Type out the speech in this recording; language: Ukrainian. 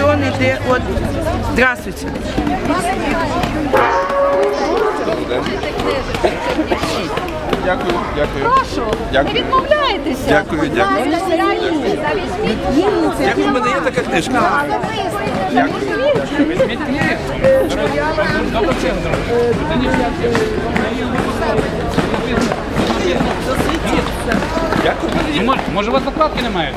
йде. От, здравствуйте. Дякую, дякую. Прошу, не Дякую. відмовляйтеся. Дякую, дякую. Дякую, в мене є така книжка. Ну, може, може, у вас закладки немає?